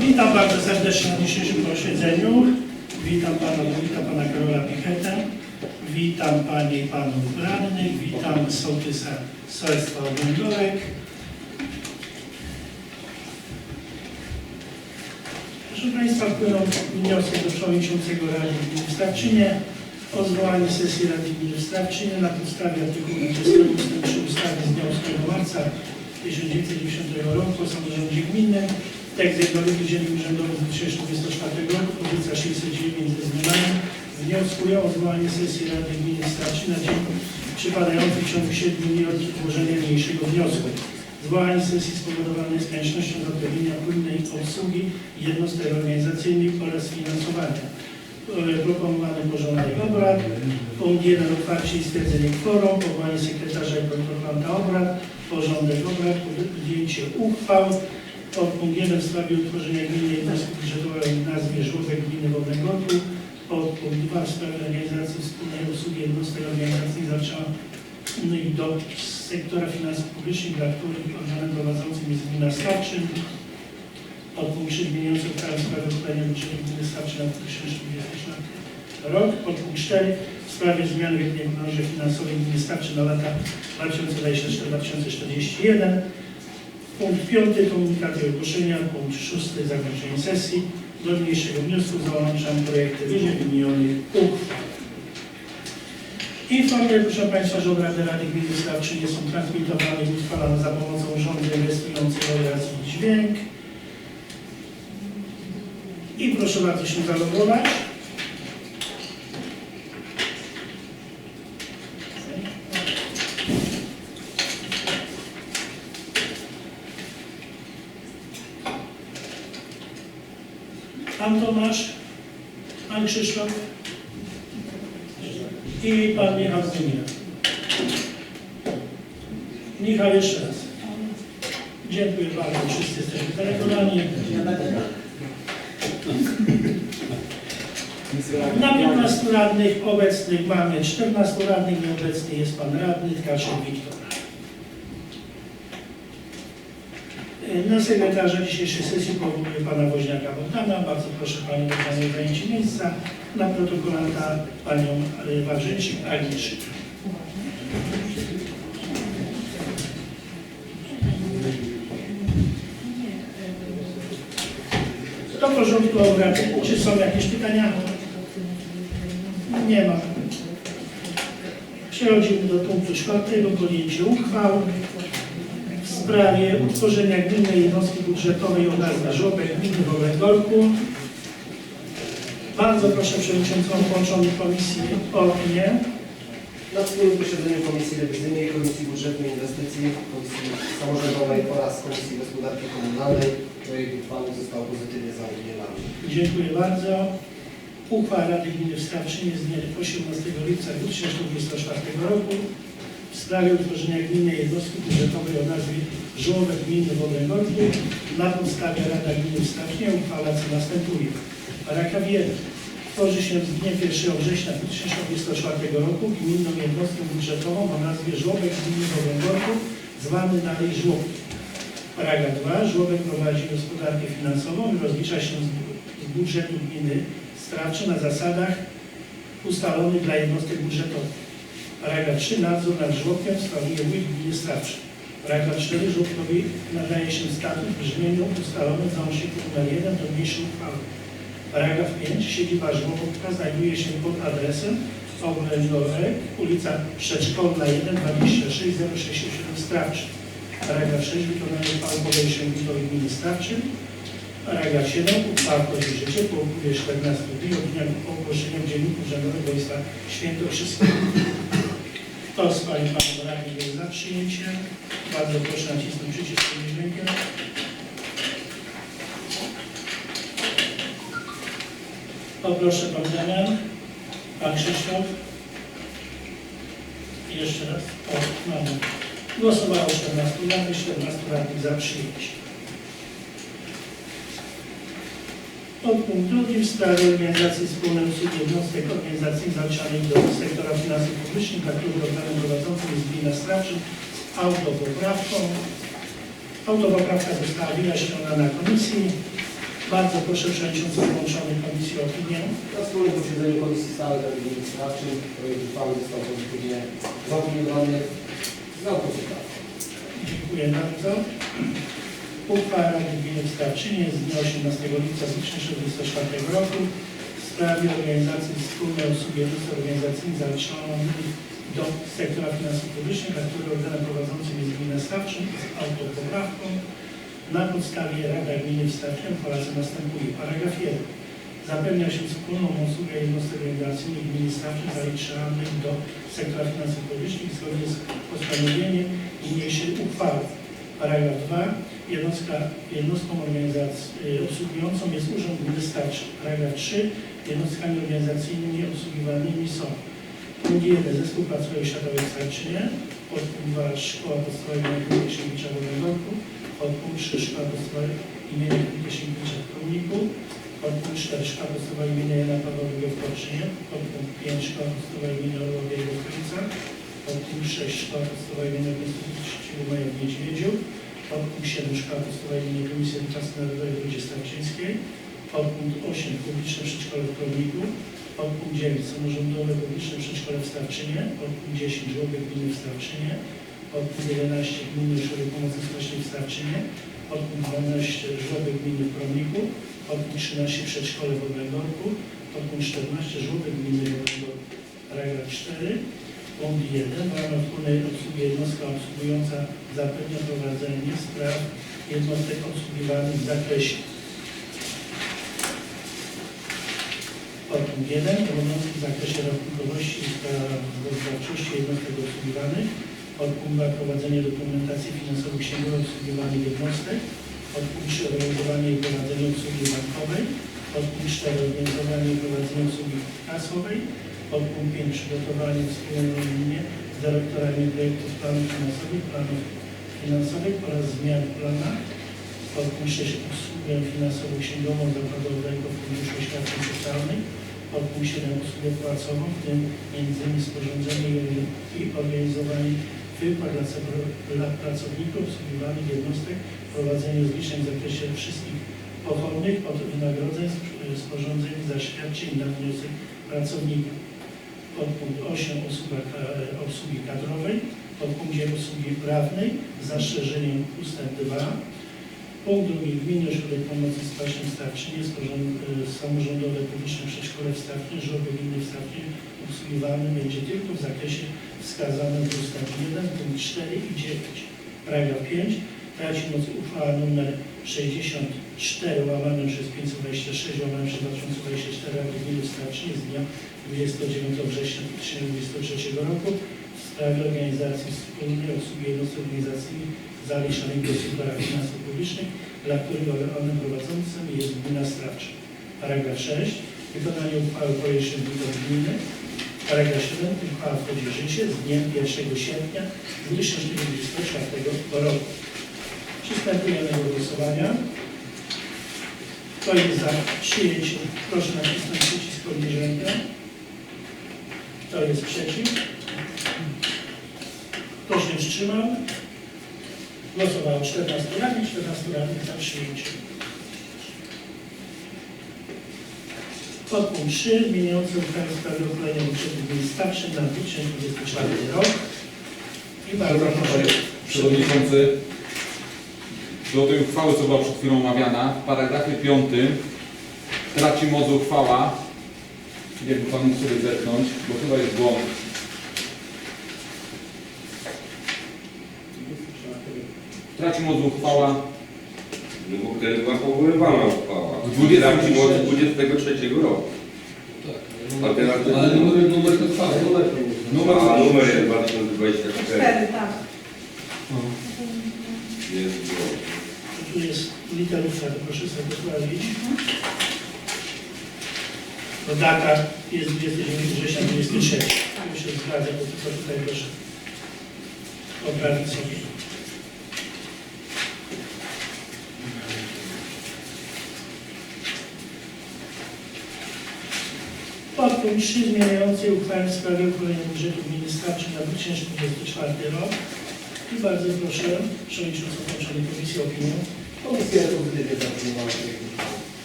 Witam bardzo serdecznie na dzisiejszym posiedzeniu. Witam pana wójta, pana Karola Pichetę. Witam panie i panów radnych. Witam sołtysa Sołectwa Oglądorek. Proszę Państwa, wpłynął wniosek do przewodniczącego Rady Gminy w Starczynie o zwołanie sesji Rady Gminy w Starczynie na podstawie artykułu 20 ust. 3 ustawy z dnia 8 marca 1990 roku o samorządzie gminnym. Tekst jednolity dziennik urzędowy z 2024 roku, pozycja 609 ze zmianami wnioskuję o zwołanie sesji Rady Gminy w Starczynie na dzień przypadający w ciągu 7 dni od złożenia mniejszego wniosku. Zwołanie sesji spowodowane jest koniecznością zapewnienia płynnej obsługi jednostek organizacyjnych oraz finansowania. E, Proponowany porządek obrad. Punkt 1. Otwarcie i stwierdzenie kworum. Powołanie sekretarza i kontrolanta obrad. Porządek obrad. Podjęcie uchwał. Podpunkt 1 w sprawie utworzenia gminy jednostki budżetowej w nazwie Żłobek Gminy Wodnego Gorku. Podpunkt 2 w sprawie organizacji wspólnej obsługi jednostek organizacji zaliczonych do sektora finansów publicznych, dla których organem prowadzącym jest gmina Starczyn. Podpunkt 3 zmieniający uchwałę w sprawie uchwalenia budżetu gminy Starczyn na 2024 rok. Podpunkt 4 w sprawie zmiany w prognozie finansowej gminy Starczyn na lata 2024-2041. Punkt 5 komunikaty ogłoszenia. Punkt 6 zakończenie sesji. Do niniejszego wniosku załączam projekty wyżej wymienionych uchwał. Informuję proszę Państwa, że obrady Rady Gminy Starczynie są transmitowane i utrwalane za pomocą urządzeń rejestrujących oraz dźwięk. I proszę bardzo się zalogować. Pan Tomasz, Pan Krzysztof i Pan Michał Zdunia. Michał jeszcze raz. Dziękuję bardzo, wszyscy jesteśmy telefonami. Na 15 radnych obecnych mamy 14 radnych, nieobecny jest Pan Radny Tkaszek Wiktor. Na sekretarza dzisiejszej sesji powołuję Pana Woźniaka Bogdana. Bardzo proszę Panią Panią o zajęcie miejsca. Na protokolanta Panią Wawrzyńczyk Agnieszczyk. Do porządku obrad. Czy są jakieś pytania? Nie ma. Przechodzimy do punktu czwartego, podjęcie uchwał sprawie utworzenia gminnej jednostki budżetowej o nazwie Żłobek Gminy w Olęgorku. Bardzo proszę Przewodniczącą Połączonych Komisji o opinię. Na wspólnym posiedzeniu Komisji Rewizyjnej, Komisji Budżetu i Inwestycji, Komisji Samorządowej oraz Komisji Gospodarki Komunalnej projekt uchwały został pozytywnie zaopiniowany. Dziękuję bardzo. Uchwała Rady Gminy w Starczynie z dnia 18 lipca 2024 roku sprawie utworzenia gminnej jednostki budżetowej o nazwie Żłobek Gminy w Olęgorku na podstawie Rada Gminy w uchwala co następuje. Paragraf 1. Tworzy się z dniem 1 września 2024 roku gminną jednostkę budżetową o nazwie Żłobek Gminy w Olęgorku zwany dalej Żłobek. Paragraf 2. Żłobek prowadzi gospodarkę finansową i rozlicza się z budżetu gminy strawczy na zasadach ustalonych dla jednostek budżetowych. Paragraf 3. Nadzór nad żłobkiem sprawuje wójt gminy strawczy. Paragraf 4. Żłobkowi nadaje się status w brzmieniu ustalonym w załączniku nr 1 do mniejszej uchwały. Paragraf 5. Siedziba żłobka znajduje się pod adresem Oględorek, ulica Przedszkolna 1, 26 067 Strawczy. Paragraf 6. Wykonanie uchwały podaje się wójtowi gminy Strawczy. Paragraf 7. Uchwała wchodzi w życie po upływie 14 dni od dnia ogłoszenia w Dzienniku Urzędowym Wojska Świętokrzyskiego. Kto z Pań i Panów Radnych jest za przyjęciem? Bardzo proszę nacisnąć przycisk podnieść rękę. Poproszę Pan Damian, Pan Krzysztof. Jeszcze raz. O, mamy. Głosowało 14 radnych, 14 radnych za przyjęciem. Podpunkt drugi w sprawie organizacji wspólnej usług jednostek organizacji zaliczanych do sektora finansów publicznych, dla których organem prowadzącym jest gmina Strawczyn z autopoprawką. Autopoprawka została wyjaśniona na komisji. Bardzo proszę przewodniczącego połączonej komisji o opinię. Na wspólnym posiedzeniu Komisji Stałej Rady Gminy Stawczyn projekt uchwały został pozytywnie zaopiniowany z autopoprawką. Dziękuję bardzo. Uchwała Rady Gminy w Starczynie z dnia 18 lipca 2024 roku w sprawie organizacji wspólnej jednostek organizacyjnych zaliczonych do sektora finansów publicznych, a której organem prowadzącym jest Gmina Starczyn z autopoprawką. Na podstawie Rada Gminy w Starczynie uchwala co następuje. Paragraf 1. Zapewnia się wspólną usługę jednostek organizacyjnych gminy Starczyn zaliczonych do sektora finansów publicznych zgodnie z postanowieniem niniejszej uchwały. Paragraf 2. Jednostka, jednostką y, obsługującą jest Urząd Gminy Starczy. Paragraf 3. Jednostkami organizacyjnymi obsługiwanymi są punkt 1. Zespół Pracujący Oświatowej w Starczynie. Podpunkt 2. Szkoła Podstawowa im. Krótkie Sienkiewicza w Węgorku. Podpunkt 3. Szkoła Podstawowa im. Krótkie Sienkiewicza w Królniku. Podpunkt 4. Szkoła Podstawowa im. Jana Pawła II w Korczynie. Podpunkt 5. Szkoła Podstawowa im. Orła Biego w Krycach. Podpunkt 6. Szkoła Podstawowa im. 23 Maja w Niedźwiedziu. Podpunkt 7. Szkoła Podstawowa im. Komisji Edukacji Narodowej w Rudzie Starczyńskiej. Podpunkt 8. Publiczne Przedszkole w Królniku. Podpunkt 9. Samorządowe Publiczne Przedszkole w Starczynie. Podpunkt 10. Żłobek Gminy w Starczynie. Podpunkt 11. Gminy Ośrodek Pomocy Społecznej w Starczynie. Podpunkt 12. Żłobek Gminy w Królniku. Podpunkt 13. Przedszkole w Obręgorku. Podpunkt 14. Żłobek Gminy w Obręgorku. Paragraf 4. Punkt 1. W ramach wspólnej obsługi jednostka obsługująca zapewnia prowadzenie spraw jednostek obsługiwanych w zakresie Podpunkt 1. Obowiązki w zakresie rachunkowości i sprawozdawczości jednostek obsługiwanych. Podpunkt 2. Prowadzenie dokumentacji finansowej księgowej obsługiwanych jednostek. Podpunkt 3. Organizowanie i prowadzenie obsługi bankowej. Podpunkt 4. Organizowanie i prowadzenie obsługi kasowej. Podpunkt 5. Przygotowanie wspólnie z dyrektorami projektów planów finansowych, planów finansowych oraz zmian w planach. Podpunkt 6. Usługę finansową księgową zakładowego Funduszu Świadczeń Socjalnych. Podpunkt 7. Usługę płacową, w tym innymi sporządzenie i organizowanie wypłat dla, pracowników obsługiwanych jednostek, prowadzenie zliczeń w zakresie wszystkich pochodnych od wynagrodzeń, sp- sporządzenie zaświadczeń na wniosek pracownika. Podpunkt 8. Usługa, ka- obsługi kadrowej. Podpunkt 9. Usługi prawnej z zastrzeżeniem ustęp 2. Punkt drugi. Gminy Ośrodek Pomocy Społecznej w Starczynie, sporząd- y, samorządowe publiczne przedszkole w Starczynie, żłobek gminy w Starczynie obsługiwany będzie tylko w zakresie wskazanym w ustępie 1, punkt 4 i 9. Paragraf 5. Traci moc uchwała nr 64 łamane przez 526 łamane przez 2024 Rady Starczynie z dnia 29 września 2023 roku w sprawie organizacji wspólnej obsługi jednostek organizacyjnych zaliczonych do sektora finansów publicznych, dla których organem prowadzącym jest gmina Strawcza. Paragraf 6. Wykonanie uchwały powierzchni budżetu gminy. Paragraf 7. Uchwała wchodzi w życie z dniem 1 sierpnia 2024 roku. Przystępujemy do głosowania. Kto jest za przyjęciem? Proszę nacisnąć przycisk podnieść rękę. Kto jest przeciw? Kto się wstrzymał? Głosowało 14 radnych, 14 radnych za przyjęciem. Podpunkt 3. Zmieniający uchwałę w sprawie uchwalenia budżetu gminy Starszyn na 2024 rok. I bardzo proszę. przewodniczący. Do tej uchwały, co była przed chwilą omawiana, w paragrafie 5 traci moc uchwała. Jakby pan mógł sobie zerknąć, bo chyba jest błąd. Traci moc uchwała No bo wtedy była powoływana uchwała. W 20 Traci moc 23 roku. A teraz Ale numer, numer to trwa. Numer to jest. Numer A numer jest 2024. Cztery, tak. Jest. Tu jest literówka, to proszę sobie sprawdzić. Bo data jest 29 września 23. To się zgadza, bo tylko tutaj proszę poprawić sobie. Podpunkt 3 zmieniający uchwałę w sprawie uchwalenia budżetu gminy Starczy na 2024 rok. I bardzo proszę Przewodniczącą Połączonej Komisji o opinię. Komisja pozytywnie zaopiniowała.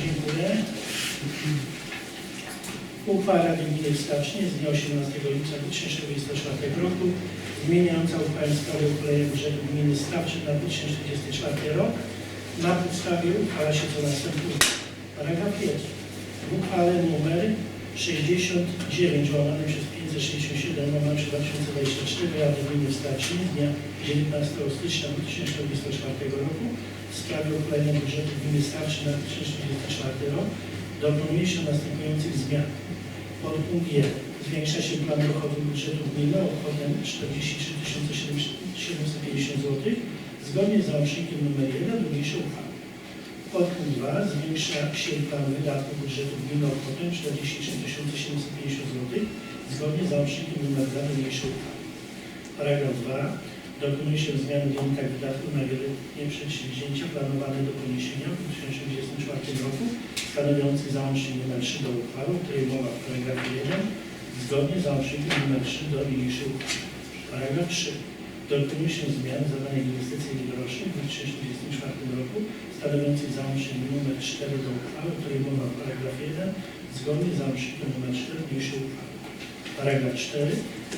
Dziękuję. Uchwała Rady Gminy w Stawcznie z dnia 18 lipca 2024 roku zmieniająca uchwałę w sprawie uchwalenia budżetu gminy Stawczy na 2024 rok. Na podstawie uchwala się co następuje. Paragraf 1. W uchwale numer 69 łamane przez 567 łamane przez 2024 Rady Gminy w Stawczy z dnia 19 stycznia 2024 roku w sprawie uchwalenia budżetu gminy Stawczy na 2024 rok dokonuje się następujących zmian. Podpunkt 1. Zwiększa się plan dochodu budżetu gminy o kwotę 43 750 zł zgodnie z załącznikiem nr 1 niniejszej uchwały. Podpunkt 2. Zwiększa się plan wydatków budżetu gminy o kwotę 43 750 zł zgodnie z załącznikiem nr 2 niniejszej uchwały. Paragraf 2. Dokonuje się zmian w limitach wydatków na wieloletnie przedsięwzięcia planowane do poniesienia w 2024 roku, stanowiących załącznik nr 3 do uchwały, o której mowa w paragrafie 1, zgodnie z załącznikiem nr 3 do niniejszej uchwały. Paragraf 3. Dokonuje się zmian w zadanych inwestycji rocznych w 2024 roku, stanowiących załącznik nr 4 do uchwały, o której mowa w paragrafie 1, zgodnie z załącznikiem nr 4 niniejszej uchwały. Paragraf 4.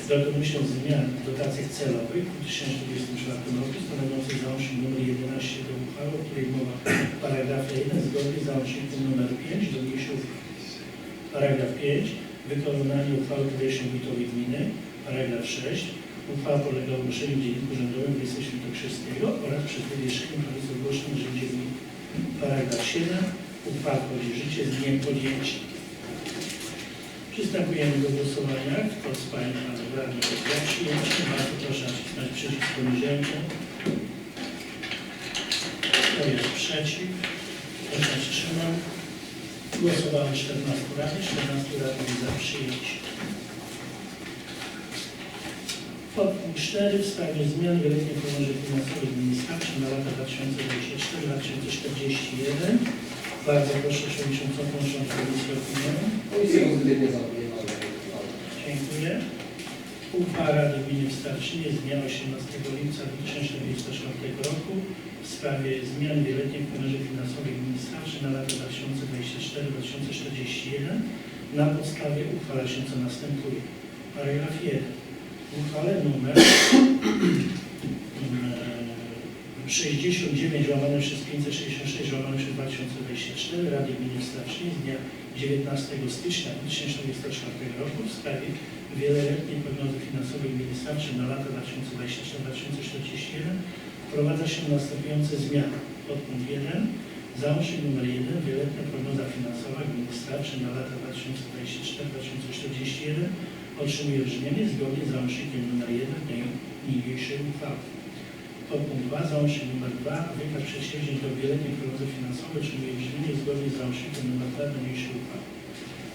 Dokonuje się zmian w dotacjach celowych w 2024 roku stanowiących załącznik nr 11 do uchwały, o której mowa w paragrafie 1 zgodnie z załącznikiem nr 5 do uchwały. Paragraf 5. Wykonanie uchwały powierzchni budowy gminy. Paragraf 6. Uchwała podlega ogłoszeniu w Dzienniku Urzędowym Wiejsce Świętokrzyskiego oraz przed wywieszeniem prawicy ogłoszeń w. Paragraf 7. Uchwała wchodzi w życie z dniem podjęcia. Przystępujemy do głosowania. Kto z Pań i Panów jest za przyjęciem? Bardzo proszę nacisnąć przycisk poniżejcie. Kto jest przeciw? Kto się wstrzymał? Głosowało 14 radnych, 14 radnych za przyjęciem. Podpunkt 4 w sprawie zmian wieloletniej prognozy finansowej gminy Stawczy na lata 2024-2041. Bardzo proszę Przewodniczącą o opinię. Komisja pozytywnie zaopiniowała. Dziękuję. Uchwała Rady Gminy w Starczynie z dnia 18 lipca 2024 roku w sprawie zmian wieloletniej prognozy finansowej gminy Starczy na lata 2024-2041 na podstawie uchwala się co następuje. Paragraf 1. W uchwale numer mm, 69 łamane przez 566 łamane 2024 Rady Gminy z dnia 19 stycznia 2024 roku w sprawie wieloletniej prognozy finansowej gminy Starczy na lata 2024-2041 wprowadza się następujące zmiany. Podpunkt 1. Załącznik nr 1. Wieloletnia prognoza finansowa gminy Starczy na lata 2024-2041 otrzymuje brzmienie zgodnie z załącznikiem nr 1 tej niniejszej uchwały. Podpunkt 2. Załącznik nr 2. Wykaz przedsięwzięć do wieloletniej prognozy finansowej otrzymuje brzmienie zgodnie z załącznikiem nr 2 do niniejszej uchwały.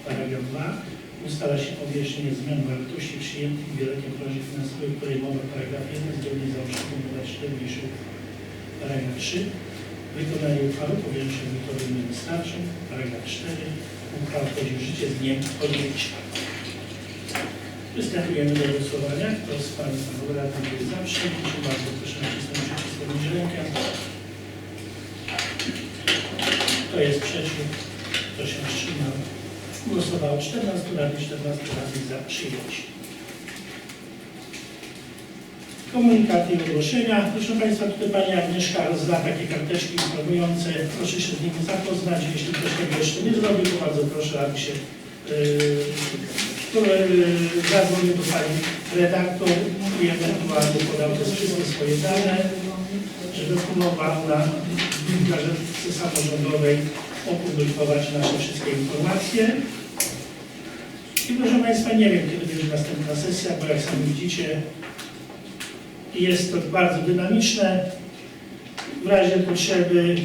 Paragraf 2. Ustala się objaśnienie zmian wartości przyjętych w wieloletniej prognozie finansowej, której mowa w paragrafie 1 zgodnie z załącznikiem nr 4 niniejszej uchwały. Paragraf 3. Wykonanie uchwały powierza wójtowi gminy Starczy. Paragraf 4. Uchwała wchodzi w życie z dniem podjęcia. Przystępujemy do głosowania. Kto z Pań i Panów jest za przyjęciem? Bardzo proszę nacisnąć przycisk podnieść rękę. Kto jest przeciw? Kto się wstrzymał? Głosowało 14 radnych, 14 radnych za przyjęciem. Komunikaty i ogłoszenia. Proszę Państwa, tutaj Pani Agnieszka rozda takie karteczki informujące. Proszę się z nimi zapoznać. Jeśli ktoś tego jeszcze nie zrobił, to bardzo proszę, aby się yy, yy, zadzwonił do Pani redaktor i ewentualnie podał te wszystkie swoje dane, żeby mogła ona w gazetce samorządowej opublikować nasze wszystkie informacje. I proszę Państwa, nie wiem, kiedy będzie następna sesja, bo jak sami widzicie, jest to bardzo dynamiczne. W razie potrzeby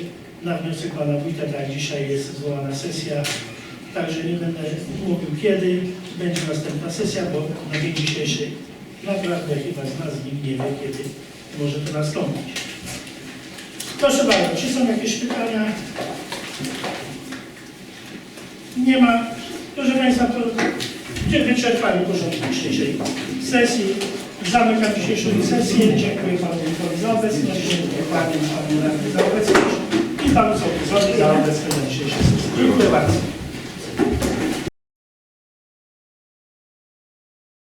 na wniosek Pana Wójta, tak dzisiaj jest zwołana sesja, także nie będę mówił kiedy będzie następna sesja, bo na dzień dzisiejszy naprawdę chyba z nas nikt nie wie, kiedy może to nastąpić. Proszę bardzo, czy są jakieś pytania? Nie ma. Proszę Państwa, to wyczerpanie porządku dzisiejszej sesji. Zamykam dzisiejszą sesję. Dziękuję Panu Wójtowi za obecność, dziękuję Panu Panu za obecność i Panu Sołtysowi za obecność na dzisiejszej sesji. Dziękuję bardzo.